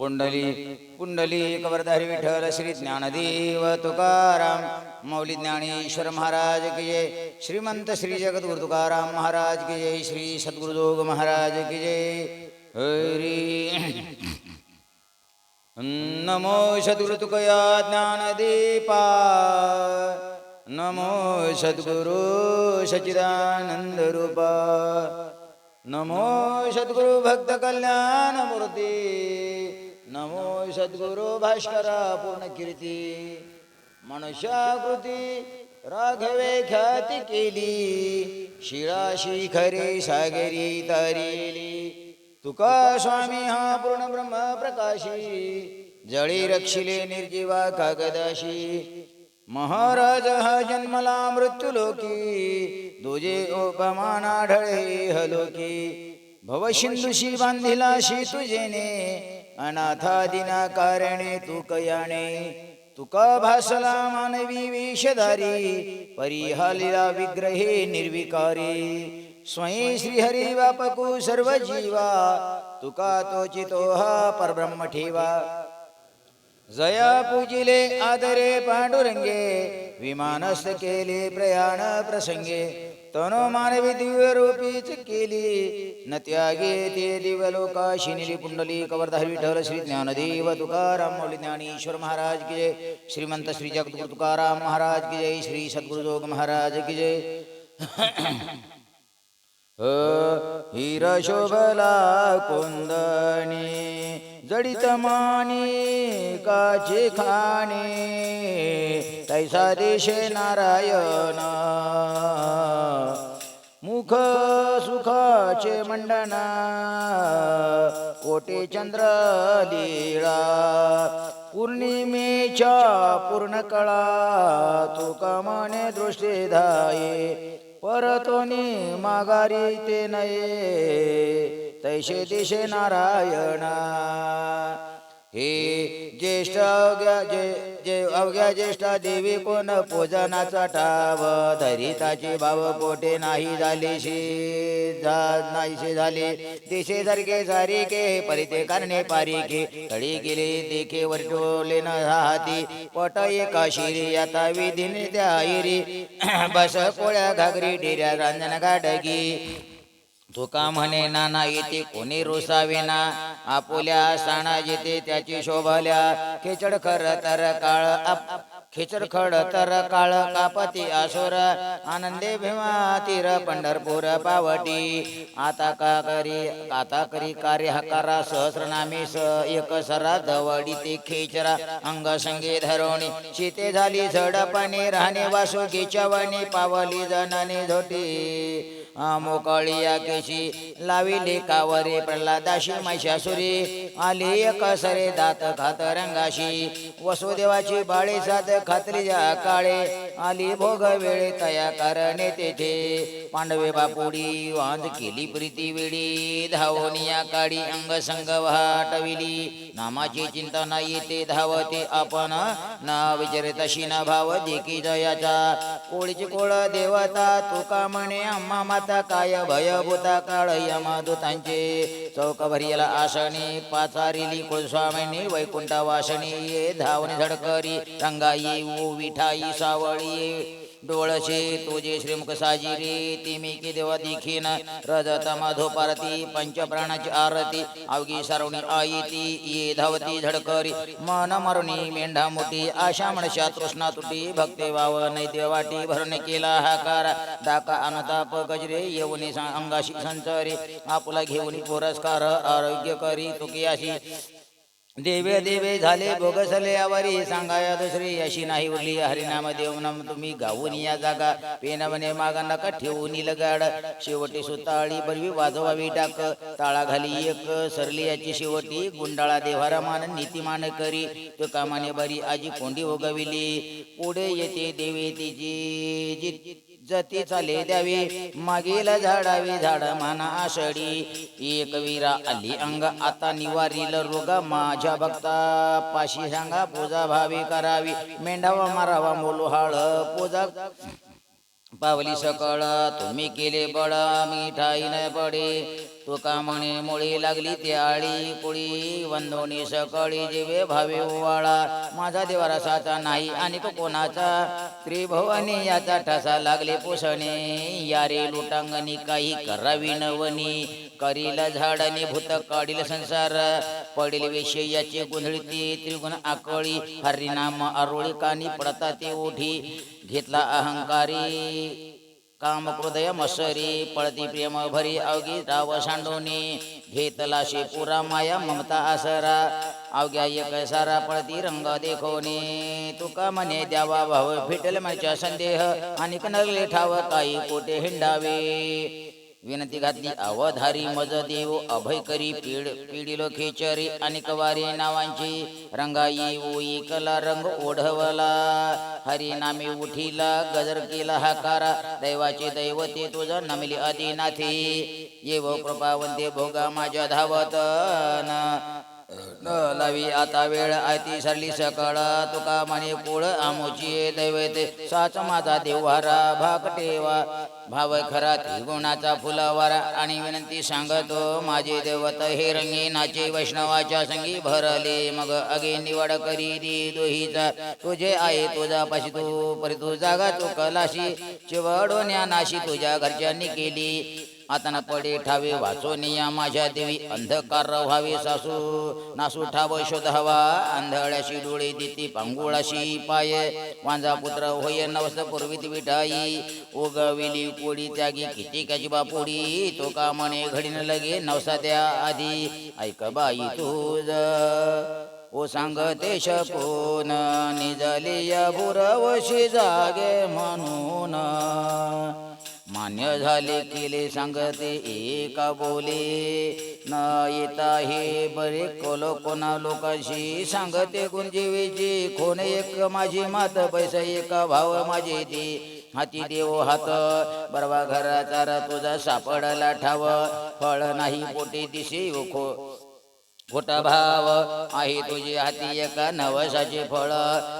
पुंडली पुंडली कवरधारी विठ्ठल श्री ज्ञानदेव तुकाराम मौली ज्ञानेश्वर महाराज की जय श्रीमंत श्री जगद्गुरु तुकाराम महाराज की जय श्री सद्गुरुजोग महाराज की जय। हरी नमो सद्गुरुतुकया ज्ञानदीपा नमो सद्गुरु सचिदानंद रूपा नमो सद्गुरु भक्त कल्याण मूर्ती नमो सद्गुरु भास्करा पूर्ण कीर्ती मनुष्याकृती राघवे ख्याती केली। शिळा खरी सागरी तारिली। तुका स्वामी हा पूर्ण ब्रह्म प्रकाशी। जळी रक्षिले निर्जीवा कागदाशी। महाराज हा जन्मला मृत्यू लोकी दुजे उपमान आढळे हलोकी भवसिंधुशी बांधिलाशी तुझेने अनाथादिना कारणे तू कयाणे तुका भासला मानवी वेशधारी परिहालिला विग्रहे निर्विकारी स्वयं श्रीहरी वापकू सर्व जीवा तुका तोचितो हा परब्रह्म ठेवा. जया पूजिले आदरे पांडुरंगे विमानस्थ केले प्रयाण प्रसंगे तनो मानवी दिव्य रूपीच केली न त्यागे ते दिव्य लोकाशिनी पुंडली कवर्धारी विठ्ठल श्री ज्ञानदेव तुकाराम मौली ज्ञानेश्वर महाराज की जय। श्रीमंत श्री जगद्गुरु तुकाराम महाराज की जय। श्री सद्गुरु जोग महाराज की जय। हिर शोभला कुंदणी जडित मानी काचे खाणी तैसा देशे नारायण मुख सुखाचे मंडना कोटे चंद्र लीळा पूर्णिमेच्या पूर्ण कळा तुका मने दृष्टी धाये परतोनी माघारी ते नये. तैसे दिशे नारायणा. हे ज्येष्ठ अवघ्या जे जे अवघ्या ज्येष्ठा देवी कोण पूजनाचा ठाव धरिताची भाव पोटे नाही झाली शी नाहीशी झाले. दिशे सारखे सारिके परिते करणे पारिके. तळी गेले देखे वरटोले न हाती पट एका शिरी आता विधीने त्या आईरी. बस कोळ्या घागरी डेऱ्या रांजण गाडगी. धुका म्हणे नाना येते कोणी रुसाविना आपुल्या साणा येते त्याची शोभल्या. खेचड खर तर काळ आप- खेचड खड तर काळ कापती आसुर. आनंदे भीमा तीर पंढरपूर पावटी. आता का करी आता करी कार्य हकारा सहस्रनामी स एक सरा दवडी ते खेचरा. अंग संगे धरवणी शीते झाली झडपणी राहणे वासुकी चवणी पावली जनाने झोटी मोकळी केशी लाविले कावरे प्रल्हादाशी महिषासुरी. आली एक सरे दात खात रंगाशी. वसुदेवाची बाळे सात खात्री काळे. आली भोग वेळे तया करणे तेथे. पांडवे बापुडी वांद केली प्रीती वेळी. धावनिया काळी अंग संग वाटविली. नामाची चिंता नाही येते धावते आपण. ना विचारे तशी ना भाव देखी जयाचा. कोळीची कोळ देवता तुका म्हणे अम्मा माता काय भयभूता काळ यमदूतांचे चौक भरियला आसणी पाचारिली कुलस्वामिनी वैकुंठ वासणी ये धावणी झडकरी रंगाई येऊ विठाई सावळी डोळशे तुझे श्रीमुख साजिरे तिमी की देवा देखीन रजत मधो पंचप्राणाची आरती अवघी सारवणी आई ती ये धावती झडकरी मन मरुणी मेंढा मोठी आशा म्हणशा तृष्णा तुटी भक्ते वाव नैद्य वाटी भरणे केला हाकार डाका अनताप गजरे येऊन अंगाशी संचरी आपला घेऊन पुरस्कार आरोग्य करी तुकी अशी देवे देवे झाले भोगसले आवारी सांगाया दुसरी अशी नाही उरली हरिनाम देवनाम तुम्ही गाऊन या जागा पेन म्हणे मागा नका ठेवून लगाड शेवटी सुताळी बरवी वाजवावी टाक ताळा घाली एक सरली याची शेवटी गुंडाळा देवारा मान नीतिमान करी. तो कामाने बरी आजी कोंडी उगविली पुढे येते देवे तिची जती चाले द्यावी मागील झाडावी झाड माना आषडी एक वीरा आली अंग आता निवारील रोग माझ्या भक्ता. पाशी सांगा पूजा भावी करावी. मेंढावा मारावा मोलोहाळ पूजा. पावली सकळ तुम्ही केले बळ मिठाई न पडे. तुका म्हणे मुळी लागली ती आळी कुळी वंदोनी सकळी जीवे भावे ओवाळा माझा देवारा रसाचा नाही आणि तो कोणाचा? त्रिभवानी याचा ठसा लागले पुसणे. यारे लुटांगणी काही करावी नवनी. करील झाडाने भूत काढील संसार. पडील विषयी याची गोंधळी त्रिगुण आकळी. हरिनाम आरोळी कानी पडता ते ओठी घेतला अहंकारी. काम हृदय मसरी पळती प्रेम भरी अवघी राव सांडोनी घेतला पुरा माया ममता आसरा अवघ्या एक सारा पळती रंग देखोनी. तुका म्हणे द्यावा भाव फिटल माझ्या संदेह आणि कनरले ठाव काही कोटे हिंडावे? विनंती घातली अवधारी मज देव अभय करी पीड पिढीलो खेचरी आणि कवारी नावांची रंगाई ओई कला रंग ओढवला. हरी नामी उठीला गजर केला हाकारा दैवाचे दैवते तुझा नमली आदिनाथी. येव कृपावंते भोगा माझ्या धावत न लावी आता वेळ आयती सरली सकाळ. तुका म्हणे कुळ आमोची दैवते. साच माझा देवारा भाक ठेवा. भाव खरा त्रिगुणाचा फुलवारा. आणि विनंती सांगतो माझे देवत हे रंगी नाचे वैष्णवाच्या संगी भरले. मग अगे निवड करी दी दोहीचा. तुझे आहे तुझा पाशी तू परी तू जागा तू कलाशी चिवडोन्या नाशी तुझ्या घरच्यांनी केली. आता न पडे ठावे वाचोनिया माझ्या देवी. अंधकार व्हावे सासू. नासू ठाव शोधावा आंधळ्याशी डोळे देती पांगुळाशी पाय. वांजा पुत्र होय नवस पूर्वीत विठाई. उगविली कोडी त्यागी किती काची बापुडी. तो का म्हणे घडीन लगे नवसा त्या आधी. ऐक बाई तुझ. ओ सांगते शकोन निजलिया बुरवशी जागे म्हणून. मान्य झाले केले सांगते एका बोले न येता हे बरे कोलो कोणा लोकांशी सांगते गुंजीवीची कोण एक माझी मात पैसा एका भाव माझे ती हाती देव हात बरवा घराचा र तुझा सापडला ठाव. फळ नाही पोटी दिशी खो खोटा भाव आहे तुझी हाती एका नवसाचे फळ.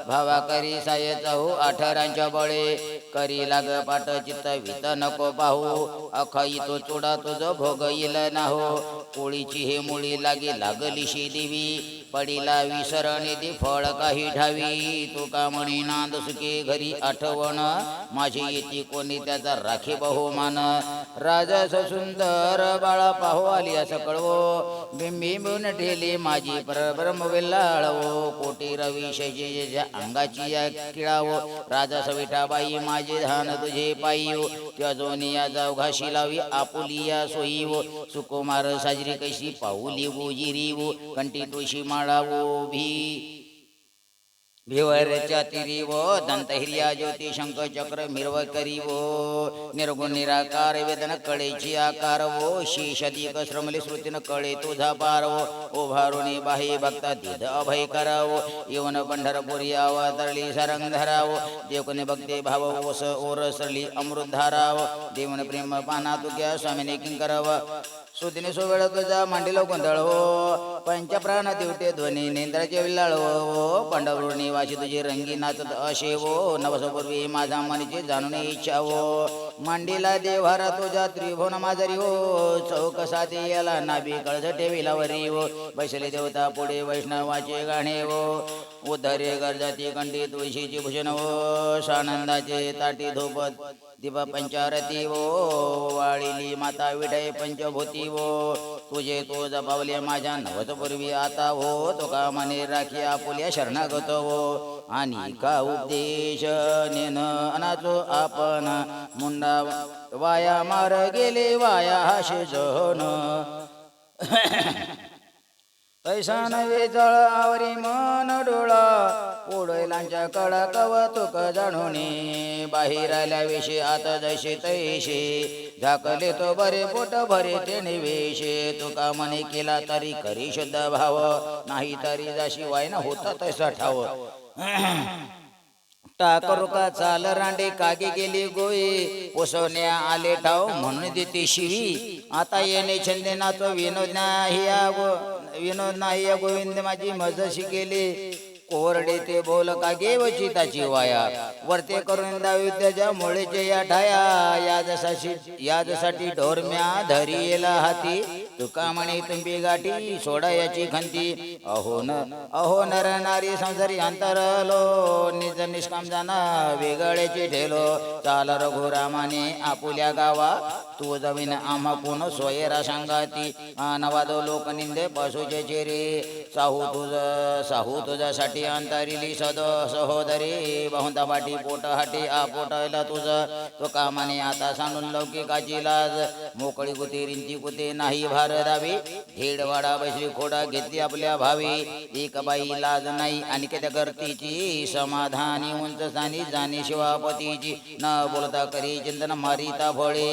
भावा करी साय जाऊ हो अठरांच्या बळे. करी लाग पाट चित्त वित नको पाहू. अखाई तो चुडा तुझ भोग येल नाहो. कोळीची हे मुळी लागे लागलीशी देवी. पडिला विसरणे ते फळ काही ठावी तुका म्हणी नांद सुखे घरी आठवण. माझी येते कोणी त्याचा राखे बहुमान. राजा सुंदर बाळा पाहो आली असं कळवो. बिंबिंबून ठेली माझी परब्रह्म कोटी रवी शैजेच्या अंगाची या किळावो. राजा सविठाबाई माझे धान तुझे पायी त्या जोनिया जाऊ घाशी लावी आपुलिया सोयी वो सुकुमार साजरी कशी पाऊली वो जिरी वो कंठी तुळशी ဝဘိ भिवरच्या तिरी वो दंत हिर्या ज्योती शंख चक्र मिरव करी वो निर्गुण निराकार वेदन कळेची आकार वो शेषाधिक श्रमले श्रुतीन कळे तुझा पार वो ओभारुणी बाही भक्ता दिध अभय करावो येवन पंढरपुरी तरली सरंग धरावो देवकुने भक्ते भाव ओस ओरसली अमृत धाराव देवन प्रेम पाना तुक्या स्वामीने किंकराव सुदिने सुवेळ तुझा मांडीला गोंधळ हो पंचप्राण दिवटे ध्वनी नेंद्राचे विल्लाळ हो पांडवरू निवासी तुझी रंगी नाचत असे नवसपूर्वी माझा मनीची जाणून इच्छा हो मांडीला देवारा तुझा त्रिभुवन माजरी हो चौक साथी याला नाभी कळस ठेविला वरी हो बैसले देवता पुढे वैष्णवाचे गाणे हो उद्धरे गरजाती कंडी तुळशीची भूषण हो सानंदाचे ताटी धोपत दिप पंचारती वो वाळिली माता विठय पंचभूती वो तुझे तो जपावले माझ्या नवतपूर्वी आता हो तो का मने राखी आपुल्या शरणागत वो आणि का उपदेश नेन अनाचो आपण मुंडा वाया मार गेले वाया हाशे पैशान पैसा आवरी मन डोळा. ओढैलांच्या कडा कवतुक जाणूने. बाहेर आल्या विषय आता जशी तैशी. झाकले तो बरे पोट भरे ते निवेशे. तुका मने केला तरी करी शुद्ध भाव. नाही तरी जशी वायना होता तसा ठाव. टाकरू का चाल? रांडे कागे गेली गोई. पोसवण्या आले ठाव म्हणून देते शिवी. आता येणे छंदे नाचो विनोद नाही विनोद नाही या गोविंद माझी मजशी गेली कोरडे ते बोल कागे वची ताची वाया. वरते करून दाविद्याच्या मुळेचे या ठाया. या जसाची ढोरम्या धरी येला हाती. तुका म्हणे तुम्ही गाठी सोडा याची खंती अहो न अहो नर नारी संसारी अंतरलो निज निष्काम जाना वेगळ्याची ठेलो। चाल रघुरामाने आपुल्या गावा तू जमीन आम्हा पुन सोयरा सांगाती। नवादो लोक निंदे पशुचे चेरे। साहू तुझ साहू तुझ्यासाठी अंतरिली सद सहोदरी। बहुता पाठी पोट हाटी आपोटायला तुझ। तो आता सांडून लौकिकाची लाज। मोकळी कुते रिंची कुते नाही भार दावी. हेडवाडा बैसरी खोडा घेतली आपल्या भावी. एक बाई लाज नाही आणि त्या गर्तीची समाधानी उंच सानी जाणे शिवापतीची. न बोलता करी चिंतन मारिता फळे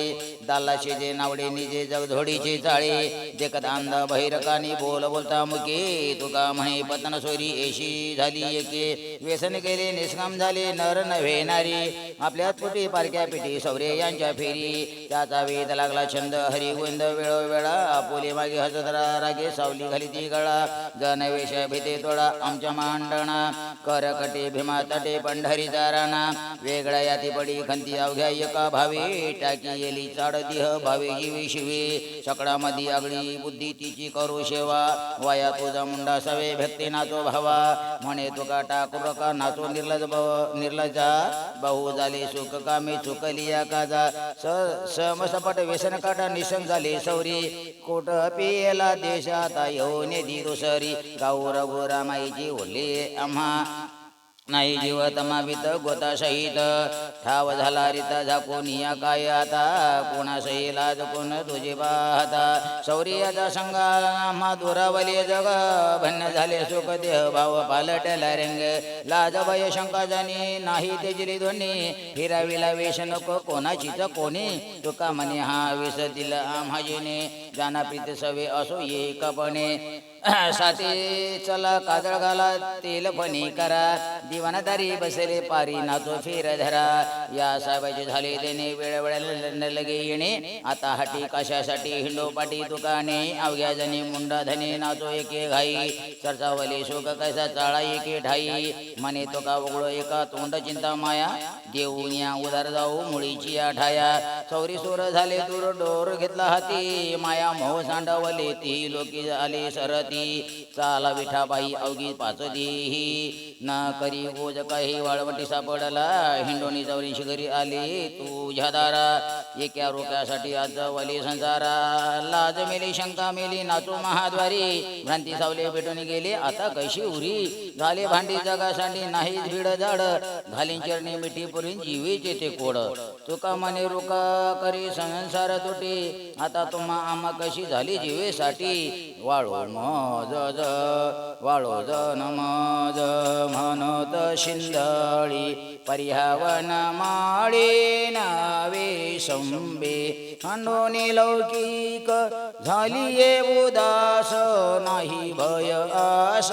दाला शेजे नावडे निजे जगधोडीचे चाळे. देखत अंध बहिरकानी बोल बोलता मुके. तुका म्हणे पतन सोरी एशी झाली एके. व्यसन केले निष्काम झाले नर नव्हे नारी. आपल्या पोटी पारक्या पिठी सौरे यांच्या फेरी. त्याचा वेद लागला छंद हरिगोविंद वेळोवेळा. आपोले मागे हजरा रागे सावली घाली ती गळा. जन भीते तोडा आमच्या मांडणा. करकटे भीमा तटे पंढरी दाराणा वेगळा याती पडी खंती अवघ्या एका भावी. टाकी येली चाड दिह भावे जीवी शिवे सकडामधी आगळी बुद्धी तिची करू सेवा वाया तुझा मुंडा सवे भक्ती नाचो भावा. म्हणे तुका टाकू का नाचो निर्लज भाव निर्लजा. बहु झाली सुख कामी चुकली या काजा स समसपट व्यसन काटा निसन झाले सौरी. कोट पियला देशात येऊन दी गौरव रामाईची रघुरामाईची ओले आम्हा नाही जीव तमावित गोता सहित. ठाव झाला रिता झाकून या काय आता? कोणा सहीला कोण तुझी पाहता? शौर्याचा संगा आम्हा दुरावली जग. भन्न झाले सुख देह भाव पालटला रंग. लाज भय शंका जाणी नाही तेजली ध्वनी. फिराविला वेश नको कोणाचीच कोणी. तुका म्हणे हा विष दिला आम्हाजीने. जाना प्रीत सवे असो एकपणे साथी चला काजळ घाला तेल फणी करा. दिवानादारी बसले पारी नातो फिर धरा. या साहेबाचे झाले देणे वेळ लगे येणे. आता हाटी कशासाठी हिंडो पाटी दुकाने. अवघ्या जणी मुंडा धने नाचो एके घाई. चर्चावली शोक कैसा चाळा एके ठाई. मने तो का उघडो एका तोंड चिंता माया. देऊन या उदार जाऊ मुळीची या ठाया चौरी सोर झाले दूर डोर घेतला हाती. माया मोह सांडवले ती लोकी आले सरती. चाला विठाबाई अवघी पाचदी ना करी गोज काही वाळवटी सापडला. हिंडोनी चौरी शिगरी आली तू दारा. एका रोक्यासाठी आज वली संसारा. लाज मेली शंका मेली नाचू महाद्वारी. भ्रांती सावले भेटून गेले आता कशी उरी? झाले भांडी जगासाठी नाही भिड झाड घालीन चरणी मिठी पुरीन जीवेचे ते कोड. तुका मने रुका करी संसार तुटी. आता तुम्हा आमा कशी झाली जीवेसाठी? वाळो मज वाळो जन नमज म्हणत शिंदळी. पर्यावन माळी नावे संबे खंडोनी लौकिक झाली ये उदास नाही भय आस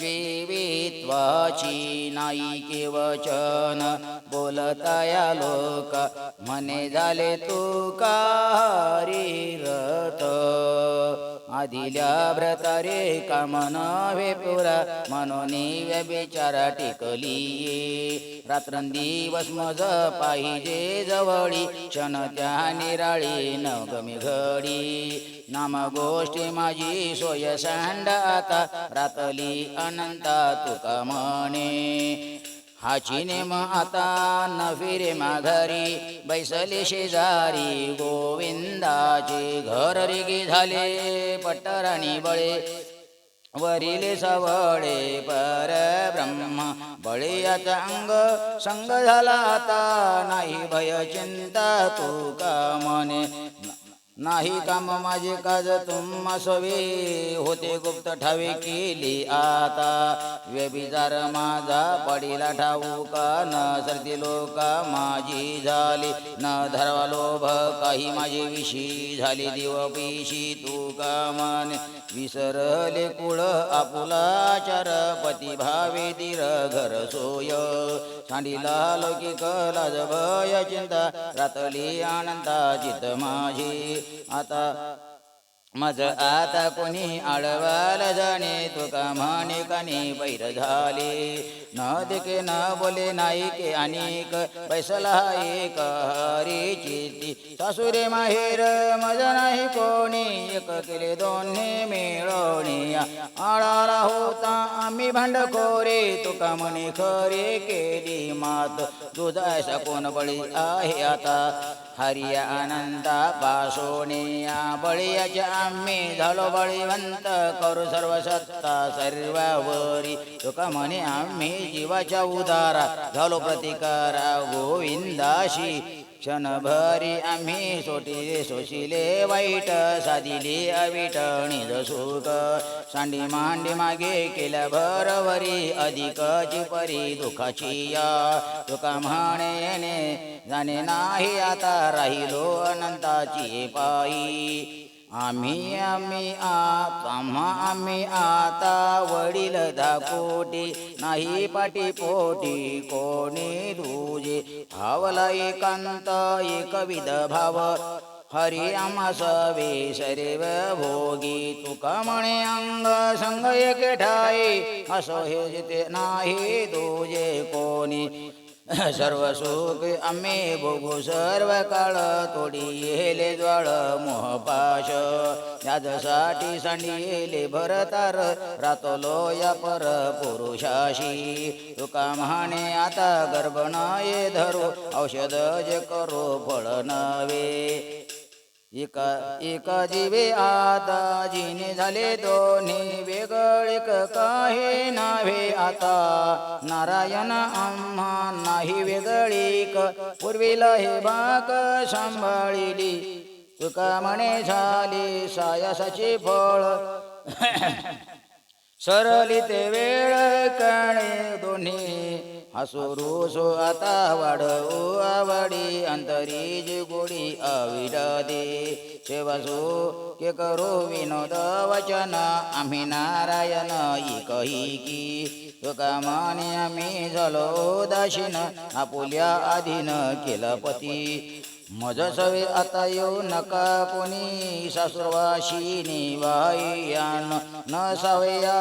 जीवित्वाची नाही केवचन बोलताया लोक म्हणे झाले तू रत आदिल्या भ्रतारे कामन वे पुरा मनोनी व्यभिचारा टिकली रात्रंदिवस मज पाहिजे जवळी क्षण त्या निराळी न गमी घडी नाम गोष्टी माझी सोय सांड आता रातली अनंता तुका म्हणे. हाची नेम आता न फिरे माघारी बैसले शेजारी गोविंदाचे घर रिगी झाले पट्टराणी बळे. वरिले सवळे पर ब्रह्म बळीयाचा अंग संग झाला आता नाही भय चिंता तू का मने नाही काम माझे काज तुम्हा सवे होते गुप्त ठावे केली आता. व्यभिचार माझा पडिला ठाऊ का? न सरती लोक माझी झाली. न धरवा लोभ काही माझी विशी झाली. देव पिशी तू का मन विसरले कुळ आपुला चार पती भावे दिर घर सोय. सांडीला लौकिक लाज भय चिंता रातली आनंदा चित माझी. आता मज आता कोणी आळवाल जाणे तुका म्हणे कानी बैर झाले. न दिके न बोले नाही के अनेक बैसला एक हरी चिती सासुरे माहेर मज नाही कोणी एक केले दोन्ही मिळवणी. आळाला होता आम्ही भांडखोरे तुका म्हणे खरे केली मात. तुझा कोण बळी आहे आता? हरिया अनंता पासोनिया बळीयाच्या आम्ही झालो बळीवंत करू सर्व सत्ता सर्वावरी. तुका म्हणे आम्ही जीवाच्या उदारा झालो प्रतिकारा गोविंदाशी. क्षणभरी आम्ही सोटी सोशिले वाईट साधिली अविट निज सुख. सांडी मांडी मागे केल्या भरवरी अधिकची परी दुखाची या. तुका म्हणे येणे जाणे नाही आता राहिलो अनंताची पायी. आम्ही आम्ही आत आम्हा आम्ही आता वडील धाकोटी नाही पाठी पोटी कोणी तुझे भावला एकांत एकविध भाव. हरी आम्हा सवे सर्व भोगी तुका म्हणे अंग संग एक ठाई. असो हे नाही तुझे कोणी. सर्व सुख आम्ही भोगू सर्व काळ तोडी येले ज्वाळ मोहपाश याजसाठी सांडिले भरतार रातोलो या पर पुरुषाशी. तुका म्हणे आता गर्भ ये धरू औषध जे करू फळ नवे एका एका जीवे आता जिने झाले दोन्ही वेगळीक काही नावे आता. नारायण आम्हा नाही वेगळीक पूर्वीला हे बाक सांभाळिली. तुका म्हणे झाली सायसाची फळ. सरली ते वेळ कणे दोन्ही. हसुरू सो आता वाढवू आवडी अंतरी जी गोडी अविड दे के करो विनोद वचन आम्ही नारायण इकही की. तुका माने आम्ही झालो दाशीन आपुल्या आधीन केलं पती. मज सवे आता येऊ नका कोणी सासुरवाशी निवाई न सावया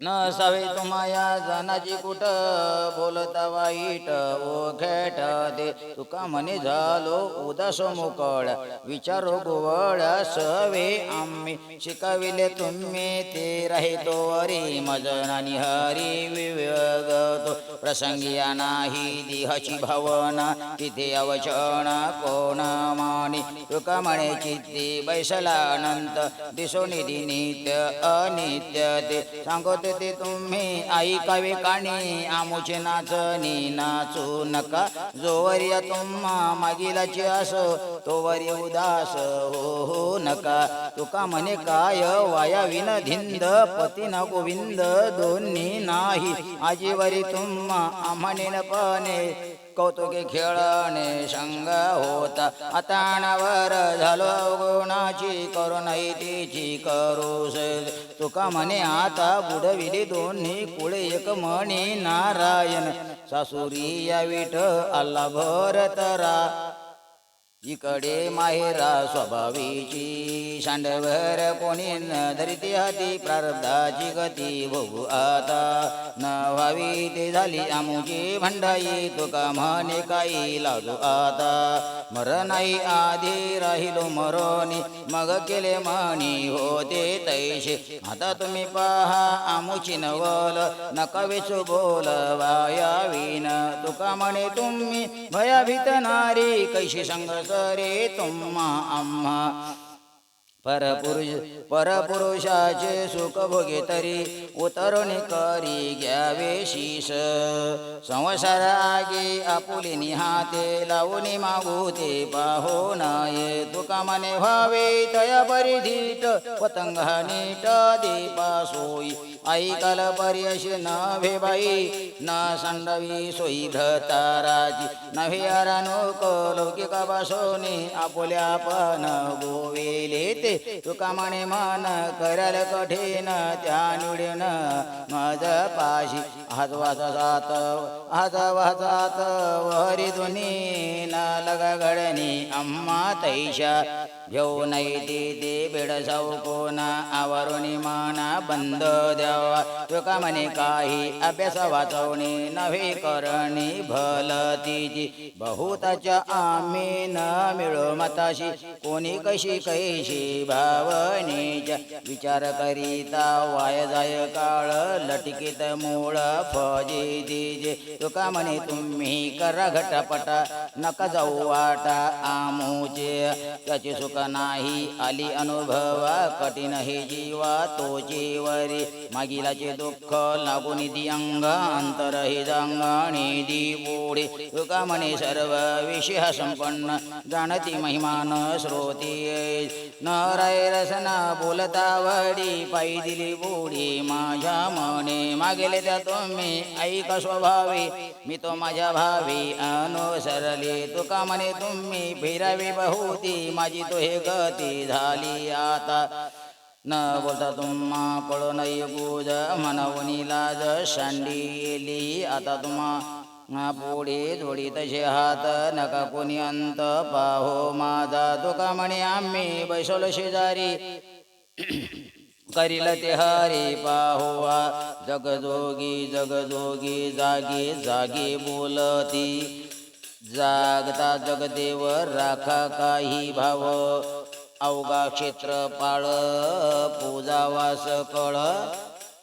न सावे तुम्हाया जनाची कुठ? बोलता वाईट ओ दे. तुका म्हणे झालो उदास मोकळ विचारो गोवळ सवे आम्ही. शिकाविले तुम्ही ते राहितो अरे आणि हरी विवेगतो. प्रसंगी नाही देहाची भावना. तिथे अवचण कोण माने? तुका म्हणे चित्ती बैसला अनंत. दिसो निधी नित्य अनित्य ते. सांगत ते तुम्ही. ऐकावे काणी आमुचे नाचणी नाचू नका. जोवरिया तुम्हा मागिलाची असो तोवरी उदास हो हो नका. तुका म्हणे काय वाया विन धिंद पती ना गोविंद दोन्ही नाही. आजीवरी तुम्हा आम्हाने पाने. कौतुकी खेळणे संग होता. अताणावर झालो गुणाची करून तिची करू तुका म्हणे आता बुडविली दोन्ही कुळे एक म्हणे नारायण. सासुरी या विठ आला भरतरा इकडे माहेरा स्वभावीची सांडवर कोणी न धरिती हाती प्रारब्धाची गती भोगू आता. न व्हावी ते झाली आमुची भंडाई तुका म्हणे काही लागू आता. मर नाही आधी राहिलो मरोनी मग केले म्हणी होते तैसे आता तुम्ही पहा आमुची नवल नका वेचू बोल वाया तुका म्हणे तुम्ही भयाभीत नारी कैशी संगत रे तुम्हा आम्हा परपुरुष परपुरुषाचे सुख भोगे तरी उतरून करी घ्यावे शीस संसार आगे आपुली निहाते लावून मागू ते पाहो नाये. तुका मने व्हावे तया परिधीट पतंग नीट दीपा सोयी आई काल पर्यश न भेबाई न संडवी सोयी धताराजी नव्हे अरानुक लौकिका बासोनी आपुल्या पण गोवेले ते तुका म्हणे मन करल कठीण त्या निवडीन मज पाशी. हात वाचात हात वाचात घडणी अम्मा तैशा। घेऊ नाही ते ते बेड आवरुणी माना बंद द्यावा तुका म्हणे काही अभ्यास वाचवणे नव्हे करणी भल बहुताच्या आम्ही न मिळो मताशी कोणी कशी कैशी भावनेच्या विचार करीता वाय जाय काळ लटकीत मूळ फजे दिजे तुका म्हणे तुम्ही करा घटपट नका जाऊ वाटा आमोचे त्याचे सुख नाही आली अनुभवा कठीण हे जीवा तो जीवरी मागिलाचे दुःख लागून दी अंग अंतर हे जांगणी दी पुढे तुका म्हणे सर्व विषय संपन्न जाणती महिमान श्रोती नराय रसना बोलता वडी पायी दिली बुडी माझ्या मने मागेले त्या तुम्ही ऐक स्वभावी मी तो माझ्या भावी अनुसरले तुका म्हणे तुम्ही फिरावी बहुती माझी तो हे गती झाली आता. न बोलता तुम्हा कळो नाही गुज मनवणी लाज शांडी आता तुम्हा पुढे जोडी तसे हात नका कोणी अंत पाहो माझा तुका म्हणे आम्ही बैसलो शेजारी. करील ते हरी पाहुआ जगजोगी जगजोगी जागी जागी बोलती. जागता जगदेव राखा काही भाव अवघा क्षेत्र पाळ पूजा वास कळ.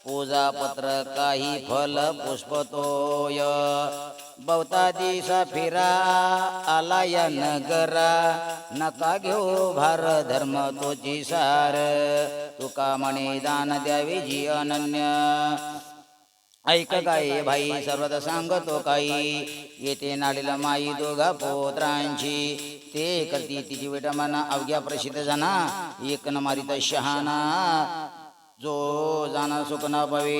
पूजा पत्र काही फल पुष्प तोय बहुता फिरा आला या नगरा नका घेऊ भार धर्म तोची सार. तुका म्हणे दान द्यावी जी अनन्य. ऐक काय भाई सर्वदा सांगतो काही. येते नाडीला माई दोघा पोत्रांची. ते करती तिची विटमाना अवघ्या प्रसिद्ध जना. एक न मारित शहाणा. जो जाना सुख न पावे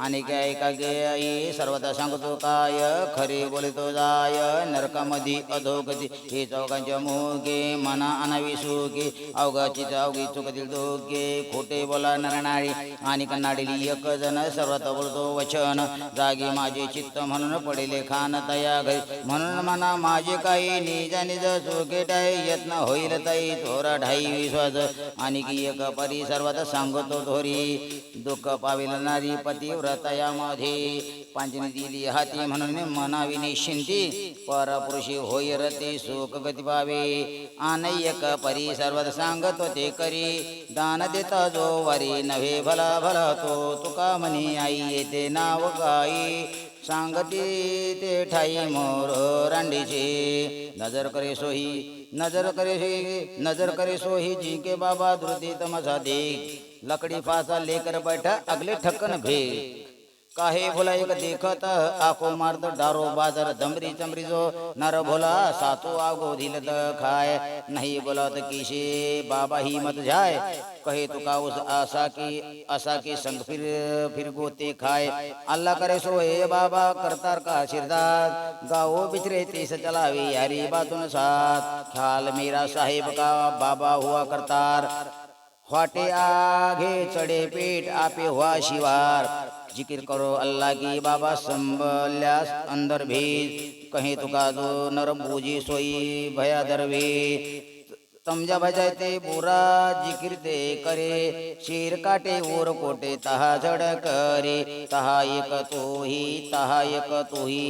आणि काय का गे सर्वदा सांगतो काय खरे बोलतो जाय नरकामध्ये अधोगती हे चौकांच्या मोगे मना अनावी सुगे अवघाची चौघी चुकतील दोघे खोटे बोला नरनाळी आणि कन्नाडीली एक जण सर्वात बोलतो वचन जागी माझे चित्त म्हणून पडेले खान तया घरी म्हणून म्हणा माझे काही निज निज चुके टाई यत्न होईल ताई थोरा ढाई विश्वास आणि की एक परी सर्वात सांगतो थोरी दुःख पाविल नारी तयामध्ये पांचनी दिली हाती म्हणून मनावी निश्चिंती परपुरुषी होय रते सुख गती पावे आनयक परी सर्वत सांगतो ते करी। दान देता जो वरी नव्हे भला भला तो तुका म्हणी आई येते नाव गाई सांगती ते ठाई मोर रांडीचे नजर करे सोही नजर करे सोही नजर करे सोही जिंके बाबा धृती तमसा देख लकड़ी पासा लेकर बैठा अगले ठक्कन भे काहे भोला एक देखत आको मारत डारो बाजार दमरी चमरी जो नर भोला सातो आगो दिलत खाय नहीं बोलत किसे बाबा ही मत जाय कहे का उस आशा की आशा की संग फिर फिर गोते खाए। अल्लाह करे सो हे बाबा करतार का आशीर्वाद गाओ बिचरे तीस चलावे यारी बातून साथ। ख्याल मेरा साहेब का बाबा हुआ करतार। फाटे आगे चढ़े पेट आपे हुआ शिवार. जिक्र करो अल्लाह की बाबा संभल्यास अंदर भी कहीं तुका दो नर बूझी सोई भया दरवे समजा बजायते बुरा जिकिर ते करे शेर काटे ओर कोटे तहा झड करे तहा एक तोही तहा एक तोही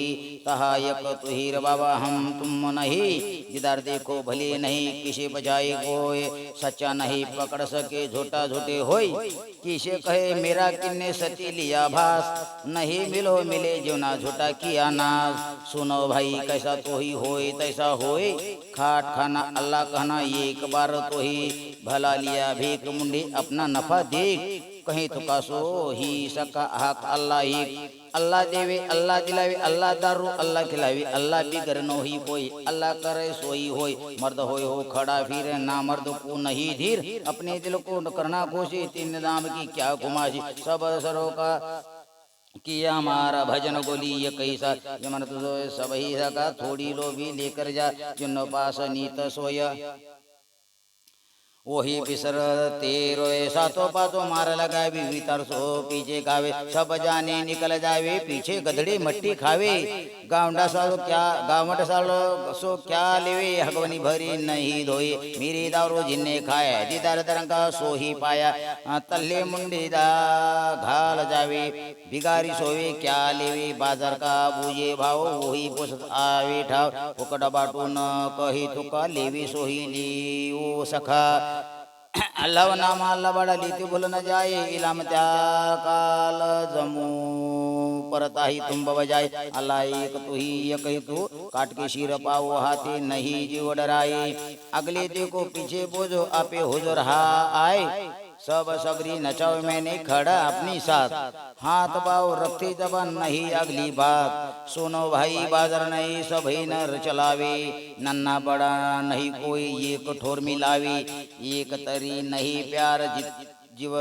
तहा एक तो बाबा हम तुम नहीं जिदार देखो भले नहीं किसे बजाए कोय सच्चा नहीं पकड़ सके झोटा झोटे होय किसे कहे मेरा किन्ने सती लिया भास नहीं मिलो मिले जीवना झोटा किया नाश सुनो भाई कैसा तो ही होय तैसा होय खाट खाना अल्लाह कहना एक बार तो ही भला लिया भीख मुंडी अपना नफा देख। कहीं तो कासो ही सका हक अल्लाह ही। अल्लाह देवे अल्लाह दिलावे अल्लाह दारू अल्लाह खिलावे अल्लाह बिगर नो ही कोई अल्लाह करे सोई होई। मर्द होय हो खड़ा फिर ना मर्द को नहीं धीर। अपने दिल को करना कोशिश तीन नाम की क्या घुमाशी सब सरो का किया हमारा भजन बोली ये कैसा? ये मन तुझो सब ही सका थोड़ी लो भी लेकर जा जिन पास नीत सोय। वही पिसर ते रोए सातो पातो मार लगावे वितर सो पीछे खावे सब जाने निकल जावे पीछे गधड़े मट्टी खावे। गावडा सालो क्या गावट सालो सो क्या लेवे? हगवनी भरी नहीं धोई। मेरी दारू जिन्ने खाया दीदार तरंगा सो ही पाया तल्ले मुंडी दा घाल जावे। भिगारी सोवे क्या लेवे? बाजार का बुझे भाव वही पोसत आवे ठाव। फुकट बाटून कही तुका लेवी सोही लिओ सखा। अल्लाह नाम अल्लाह बडा लिहिते भूल न जाय इलाम त्या काल जमू परत आही तुंब बजाय अल्लाह एक तू ही, एक ही तू। काट के शीर पाओ, हाथी नहीं, जीव डराई अगले देखो, पीछे बोझो, आपे हुजूर हा, आए। सब सबरी नचाओ, मैंने खड़ा अपनी साथ। हाथ पाओ रखते जबान नहीं, अगली बात। सुनो भाई, बाज़ार नहीं, सभी नर चलावे। नन्ना बड़ा नहीं, कोई ये कठोर मिलावे। एक तरी नहीं, प्यार जित जीव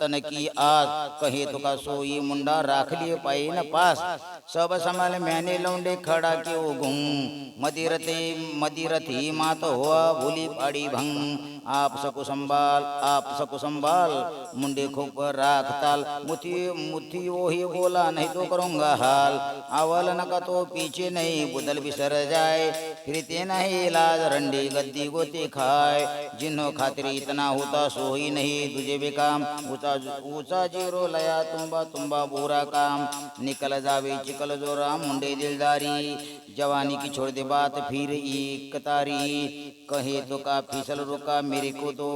तनकी आस कहे तुका सोई मुंडा राख लिए पाई न पास. सब समल मैंने लौंडे खड़ा के ओ घूम. मदिरते मदिरथी मात हुआ भूली पाड़ी भंग. आप सकु संभाल आप सकु संभाल मुंडे खूब राख ताल. मुथी मुथी वही बोला नहीं तो करूंगा हाल. आवल नका तो पीछे नहीं बुदल बिसर जाए फिरते नहीं इलाज रंडी गद्दी गोते खाए जिन्हों खातिर इतना होता सो ही नहीं तुझे बेकाम उचा ऊंचा लया तुम्बा तुम्बा बोरा काम. निकल जावे चिकल जोरा मुंडे दिलदारी. जवानी की छोड़ दे बात फिर एक तारी. कहे तो का फिसल रुका मेरे को तो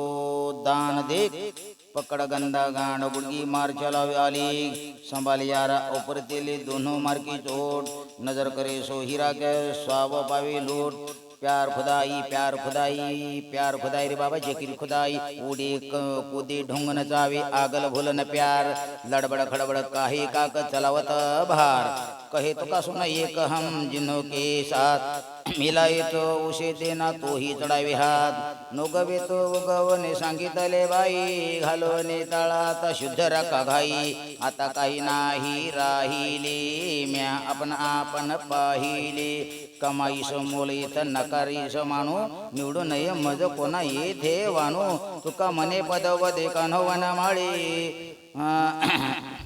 दान दे. पकड़ गंदा गांड बुड़गी मार चला वाली संभाल यारा ऊपर तेले दोनों मार की चोट. नजर करे सो हीरा के स्वाव पावे लूट. प्यार खुदाई प्यार खुदाई प्यार खुदाई रे बाबा जेकिरी खुदाई उडी क- ढोंग न जावे आगल भुलन प्यार लड़बड़ खड़बड़ काहे काक चलावत भार. कहे तो का सुना एक हम जिन्हों के साथ। मिलाय तो उसे देना तो ही चढावे हात नोगवे तो उगवणे सांगितले बाई घालवणे तळात शुद्ध राखा घाई। आता काही नाही राहिले म्या आपण आपण पाहिले। कमाई समोल इथं नकारी मानू निवडू नये मज कोणा येथे वाणू तुका मने पदव देखानो वनमाळी। जय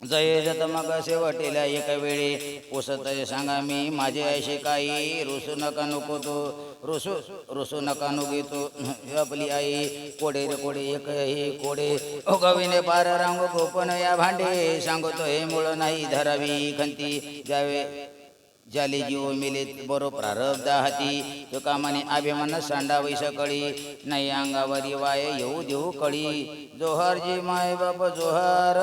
जत मग शेवटीला एक वेळी पोसत सांगा मी माझे असे काही रुसू नका नको तो. रुसू रुसू नका नुगी घेतो आपली आई कोडे रे कोडे एक हे कोडे. ओगविने पार रांग गोपन या भांडे. सांगतो हे मुळ नाही धरावी खंती. जावे जाले जीव मिले बरो प्रारब्ध हाती. तो कामाने अभिमान सांडावी सकळी. नाही अंगावरी वाय येऊ देऊ कळी. जोहार जी माय बाप जोहार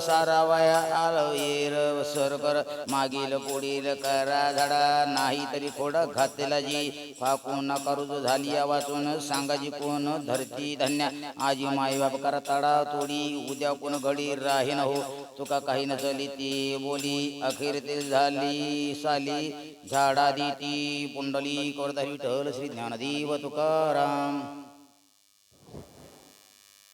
सारा वया आल येर सर कर मागील पुढील करा झाडा नाही तरी खोड घातला जी. फाकून करू झाली या वाचून सांगाजी कोण धरती धन्या. आजी माय बाप करा तडा तोडी उद्या कोण घडी राही हो. तुका काही नचली ती बोली अखेर ते झाली साली. झाडा दी ती पुंडली करता विठ्ठल श्री ज्ञानदेव तुकाराम.